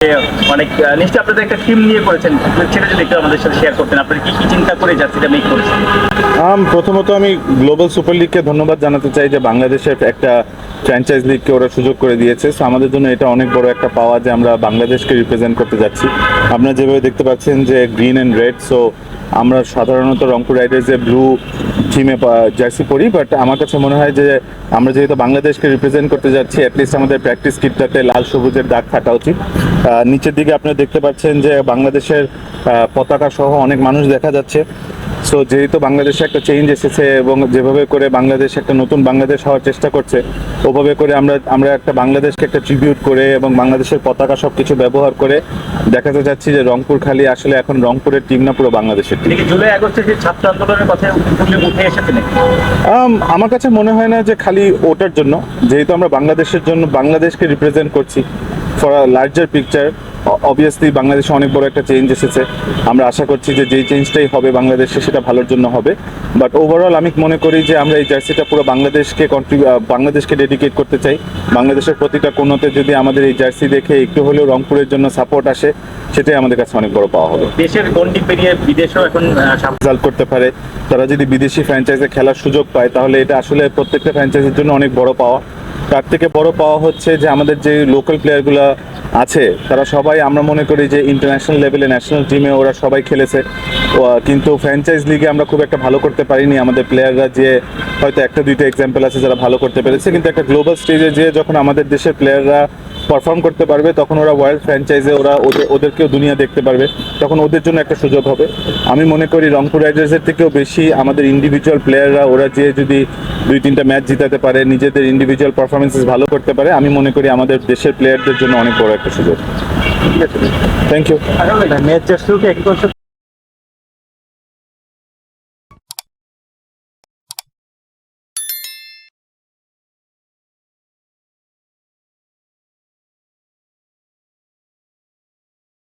অনেক আহ, নিশ্চয়ই আপনাদের একটা টিম নিয়ে করেছেন। সেটা যদি একটু আমাদের সাথে শেয়ার করতেন আপনারা কি কি চিন্তা করে জার্সিটা মেক করেছেন? প্রথমত আমি গ্লোবাল সুপার লিগকে ধন্যবাদ জানাতে চাই যে বাংলাদেশের একটা ফ্র্যাঞ্চাইজ লিগকে ওরা সুযোগ করে দিয়েছে। সো আমাদের জন্য এটা অনেক বড় একটা পাওয়া যে আমরা বাংলাদেশকে রিপ্রেজেন্ট করতে যাচ্ছি। আপনারা যেভাবে দেখতে পাচ্ছেন যে গ্রিন অ্যান্ড রেড সো আমরা সাধারণত রংপুর রাইডার্সের ব্লু টিমে জার্সি পরি বাট আমার কাছে মনে হয় যে আমরা যেহেতু বাংলাদেশকে রিপ্রেজেন্ট করতে যাচ্ছি অ্যাটলিস্ট আমাদের প্র্যাকটিস কিটটাতে লাল সবুজের দাগ থাকা উচিত। নিচের দিকে আপনারা দেখতে পাচ্ছেন যে বাংলাদেশের পতাকা সহ অনেক মানুষ দেখা যাচ্ছে। সো যেহেতু বাংলাদেশে একটা চেঞ্জ এসেছে এবং যেভাবে করে বাংলাদেশ একটা নতুন বাংলাদেশ হওয়ার চেষ্টা করছে ওভাবে করে আমরা আমরা একটা বাংলাদেশকে একটা ট্রিবিউট করে এবং বাংলাদেশের পতাকা সব কিছু ব্যবহার করে দেখাতে চাচ্ছি যে রংপুর খালি আসলে এখন রংপুরের টিম না পুরো বাংলাদেশের টিম জুলাই আগস্টে যে ছাত্র আন্দোলনের কথা উঠে উঠে এসেছে আমার কাছে মনে হয় না যে খালি ওটার জন্য যেহেতু আমরা বাংলাদেশের জন্য বাংলাদেশকে রিপ্রেজেন্ট করছি। For a larger picture obviously বাংলাদেশে অনেক বড় একটা চেঞ্জ এসেছে। আমরা আশা করছি যে যেই চেঞ্জটাই হবে বাংলাদেশে সেটা ভালোর জন্য হবে। বাট ওভারঅল আমি মনে করি যে আমরা এই জার্সিটা পুরো বাংলাদেশকে কন্ট্রিবিউ বাংলাদেশকে ডেডিকেট করতে চাই। বাংলাদেশের প্রতিটা কোনোতে যদি আমাদের এই জার্সি দেখে একটু হলেও রংপুরের জন্য সাপোর্ট আসে সেটাই আমাদের কাছে অনেক বড় পাওয়া হবে। দেশের গন্ডি পেরিয়ে বিদেশেও এখন রেজাল্ট করতে পারে। তারা যদি বিদেশি ফ্র্যাঞ্চাইজে খেলার সুযোগ পায় তাহলে এটা আসলে প্রত্যেকটা ফ্র্যাঞ্চাইজির জন্য অনেক বড় পাওয়া। তার থেকে বড় পাওয়া হচ্ছে যে আমাদের যে লোকাল প্লেয়ারগুলো আছে, তারা সবাই আমরা মনে করি যে ইন্টারন্যাশনাল লেভেলে ন্যাশনাল টিমে ওরা সবাই খেলেছে। কিন্তু ফ্র্যাঞ্চাইজ লিগে আমরা খুব একটা ভালো করতে পারিনি। আমাদের প্লেয়াররা যে হয়তো একটা দুইটা এক্সাম্পল আছে যারা ভালো করতে পেরেছে, কিন্তু একটা গ্লোবাল স্টেজে যে যখন আমাদের দেশের প্লেয়াররা পারফর্ম করতে পারবে, তখন ওরা ওয়ার্ল্ড ফ্র্যাঞ্চাইজে ওরা ওদের, ওদেরকেও দুনিয়া দেখতে পারবে, তখন ওদের জন্য একটা সুযোগ হবে। আমি মনে করি রংপুর রাইডার্সের থেকেও বেশি আমাদের ইন্ডিভিজুয়াল প্লেয়াররা ওরা যে যদি দুই তিনটা ম্যাচ জিতাতে পারে, নিজেদের ইন্ডিভিজুয়াল পারফরমেন্সেস ভালো করতে পারে, আমি মনে করি আমাদের দেশের প্লেয়ারদের জন্য অনেক বড় একটা সুযোগ। ঠিক আছে? Thank you